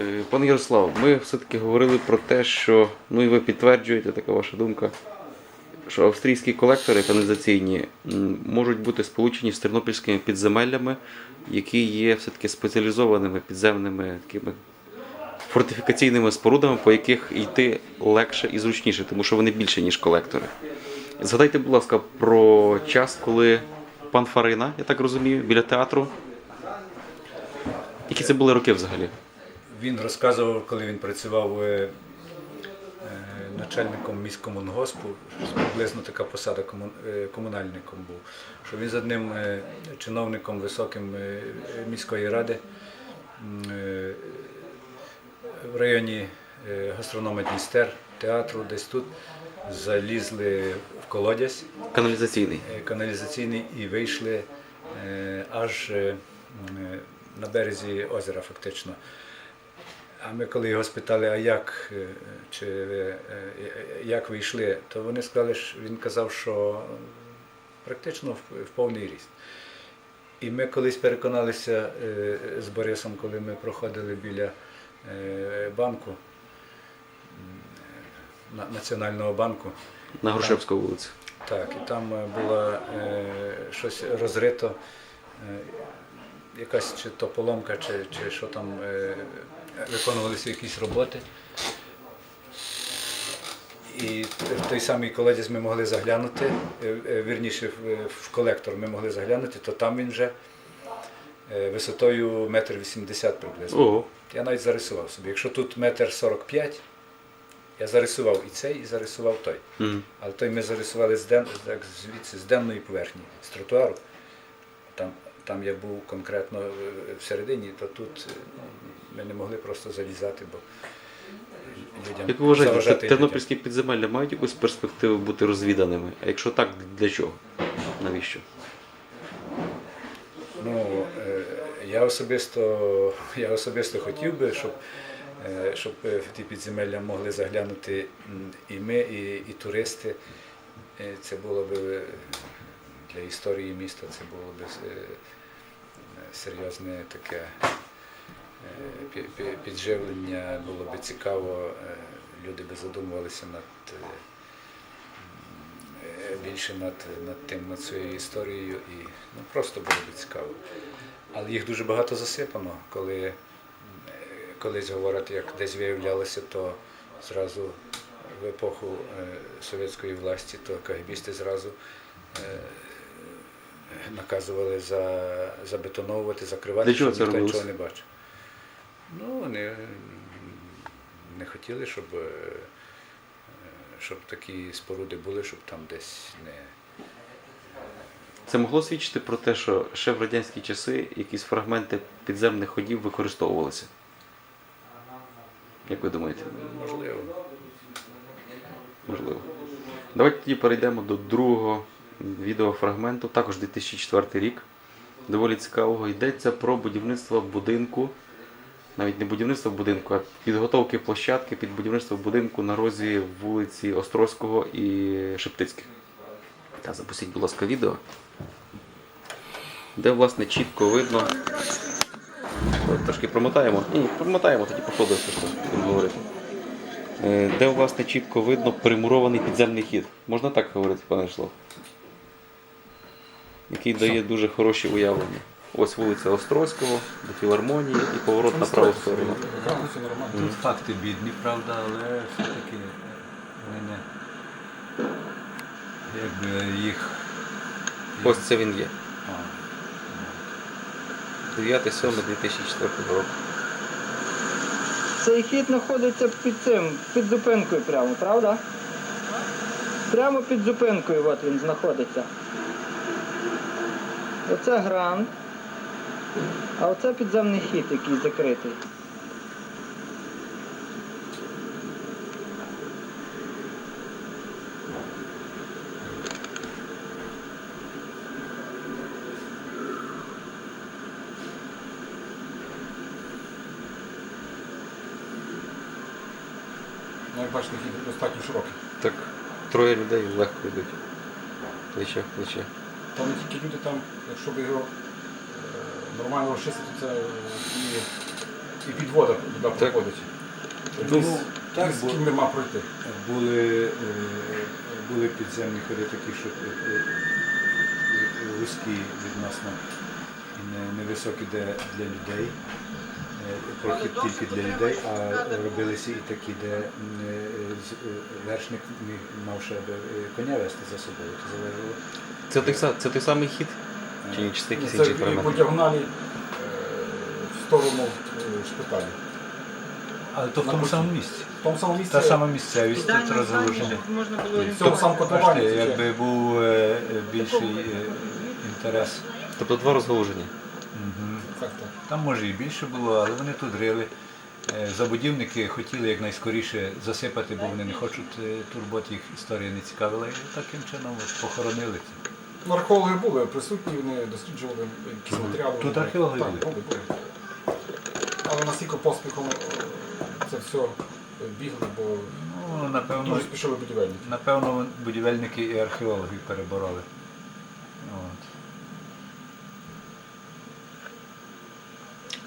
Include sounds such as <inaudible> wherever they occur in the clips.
Е, Пане Ярослав, ми все-таки говорили про те, що, ну і ви підтверджуєте, така ваша думка, що австрійські колектори каналізаційні можуть бути сполучені з тернопільськими підземеллями, які є все-таки спеціалізованими підземними такими фортифікаційними спорудами, по яких йти легше і зручніше, тому що вони більше, ніж колектори. Згадайте, будь ласка, про час, коли пан Фарина, я так розумію, біля театру. Які це були роки взагалі? Він розказував, коли він працював е, е, начальником міськкомунгоспу, приблизно така посада е, комунальником був, що він з одним чиновником високим міської ради в районі гастронома Дністер, театру, десь тут залізли в колодязь Каналізаційний. каналізаційний і вийшли аж на березі озера, фактично. А ми коли його спитали, а як, е, чи, ви, е, як ви йшли, то вони сказали, що він казав, що практично в, в повний ріст. І ми колись переконалися е, з Борисом, коли ми проходили біля е, банку, Національного банку. На Грушевську вулиці. Так, і там е, було е, щось розрито, е, якась чи то поломка, чи, чи що там е, виконувалися якісь роботи. І в той самий колодязь ми могли заглянути, е, е, вірніше в, в колектор ми могли заглянути, то там він вже е, висотою метр вісімдесят приблизно. Ого. Я навіть зарисував собі. Якщо тут метр сорок п'ять, я зарисував і цей, і зарисував той. Мгм. Але той ми зарисували з ден, так, звідси з денної поверхні, з тротуару. Там, там я був конкретно е, всередині, то тут е, ми не могли просто залізати, бо людям Як ви вважаєте, заважати людям. тернопільські підземелля мають якусь перспективу бути розвіданими? А якщо так, для чого? Навіщо? Ну, е, я особисто, <laughs> я особисто хотів би, щоб, е, щоб е, в ті підземелля могли заглянути м, і ми, і, і туристи. Е, Це було б е, для історії міста, це було б е, серйозне таке е, пі- пі- підживлення, було б цікаво, е, люди би задумувалися над. більше над, над тим, над своєю історією і ну, просто було б цікаво. Але їх дуже багато засипано, коли колись говорять, як десь виявлялося, то зразу в епоху совєтської власті, то КГБісти зразу наказували за, забетоновувати, закривати, Для чого щоб ніхто робилося? нічого не бачив. Ну, вони не хотіли, щоб е, щоб такі споруди були, щоб там десь не. Це могло свідчити про те, що ще в радянські часи якісь фрагменти підземних ходів використовувалися. Як ви думаєте? Можливо. Можливо. Давайте тоді перейдемо до другого відеофрагменту, також 2004 рік. Доволі цікавого. Йдеться про будівництво будинку, навіть не будівництво будинку, а підготовки площадки під будівництво будинку на розі вулиці Острозького і Шептицьких. Та запустіть, будь ласка, відео, де власне чітко видно. Трошки промотаємо. Ні, промотаємо, тоді по ходу просто будемо говорити. Е, де власне чітко видно примурований підземний хід. Можна так говорити, пане Вячеслав? Який дає дуже хороші уявлення. Ось вулиця Острозького, до філармонії і поворот на праву сторону. Тут факти бідні, правда, але все-таки вони не. Якби їх. Ось це він є. А, 9-7-2004 року. Цей хід знаходиться під цим, під зупинкою прямо, правда? Прямо під зупинкою от він знаходиться. Оце грант, а оце підземний хід, який закритий. Ну, як бачите, хід достатньо широкий. Так, троє людей легко йдуть. Плече в плече. Там не тільки люди там, якщо б його е, нормально розчистити, це і І підвода туди проходить. Тому так, з ким нема пройти. Були, е, були підземні ходи такі, що е, вузькі відносно і не- невисокі де для людей. Прохід тільки для людей, а робилися і такі, де е, з- е, вершник мав ще би, е, коня вести за собою. Це залежало. Це той, са- це той самий хід? Чи ні, чи це якісь Це інші і по параметри? діагоналі е, в сторону е, шпиталю. Але то в тому самому місці. В тому самому місці. Та сама місцевість, тут Ідеально можна було В цьому орієнтуватися. самому котловані. Бачите, якби був е, більший е, інтерес. Тобто два розгалуження. Мгм. Там може і більше було, але вони тут рили. Е, Забудівники хотіли якнайскоріше засипати, бо вони не хочуть е, турбот, їх історія не цікавила. І таким чином от похоронили це. Ну, археологи були присутні, вони досліджували якісь матеріали. Тут археологи так, були? були, були. Але настільки поспіхом е, це все бігли, бо Ну, напевно, дуже спішили будівельники. напевно, будівельники і археологи перебороли. От.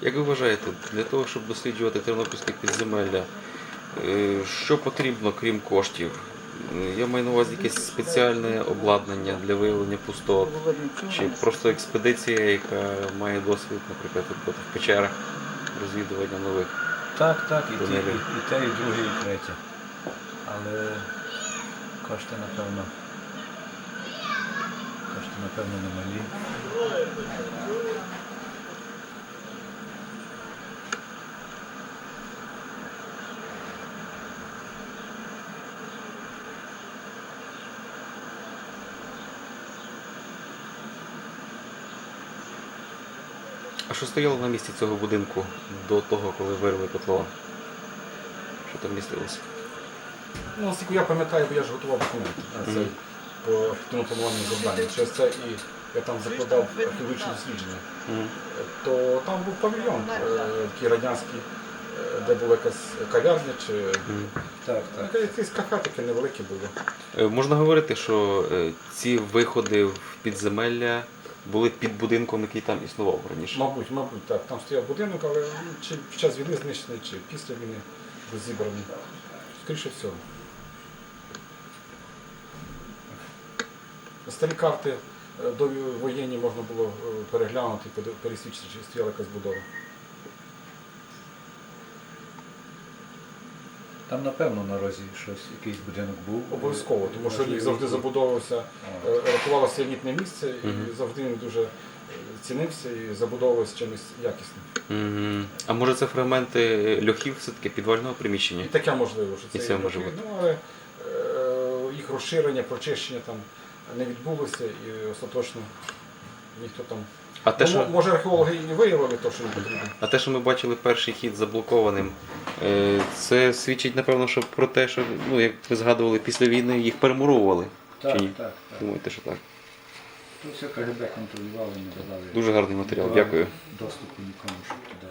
Як ви вважаєте, для того, щоб досліджувати тернопільське підземелля, е, що потрібно, крім коштів? Я маю на увазі якесь спеціальне обладнання для виявлення пустот, чи просто експедиція, яка має досвід, наприклад, в печерах розвідування нових. Так, так, і, і, і те, і друге, і третє. Але кошти, напевно, кошти, напевно, немалі. А що стояло на місці цього будинку до того, коли вирили котлован? Що там містилося? Ну, наскільки я пам'ятаю, бо я ж готував документи на цей по архітектурно-планувальному завданню. Через це і я там закладав археологічне дослідження. То там був павільйон, е, такий радянський, е, де була якась кав'ярня чи Мгм. Так, ну, якесь кафе таке невелике було. Е, Можна говорити, що ці виходи в підземелля були під будинком, який там існував раніше. Мабуть, мабуть, так. Там стояв будинок, але ну, чи під час війни знищений, чи після війни розібраний. Скоріше всього. Старі карти е, до воєнні можна було е, переглянути, пересвідчити, чи стояла якась будова. Там, напевно, на розі щось, якийсь будинок був. Обов'язково, тому що рік завжди забудовувався, е, рахувалося елітне місце і Мгм. завжди він дуже е, цінився і забудовувався чимось якісним. Мгм. А може це фрагменти льохів все-таки підвального приміщення? І таке можливо, що І це це є може бути. Ну, але е, їх розширення, прочищення там не відбулося і остаточно ніхто там. А те, Ну, що, Може археологи і не виявили те, що їм потрібно. а те, що ми бачили перший хід заблокованим, е, це свідчить, напевно, що про те, що, ну, як ви згадували, після війни їх перемуровували. Так, Чи ні? так, так. Думаєте, що так? Тут все КГБ контролювали, не давали Дуже гарний матеріал, дякую. доступу нікому, щоб туди.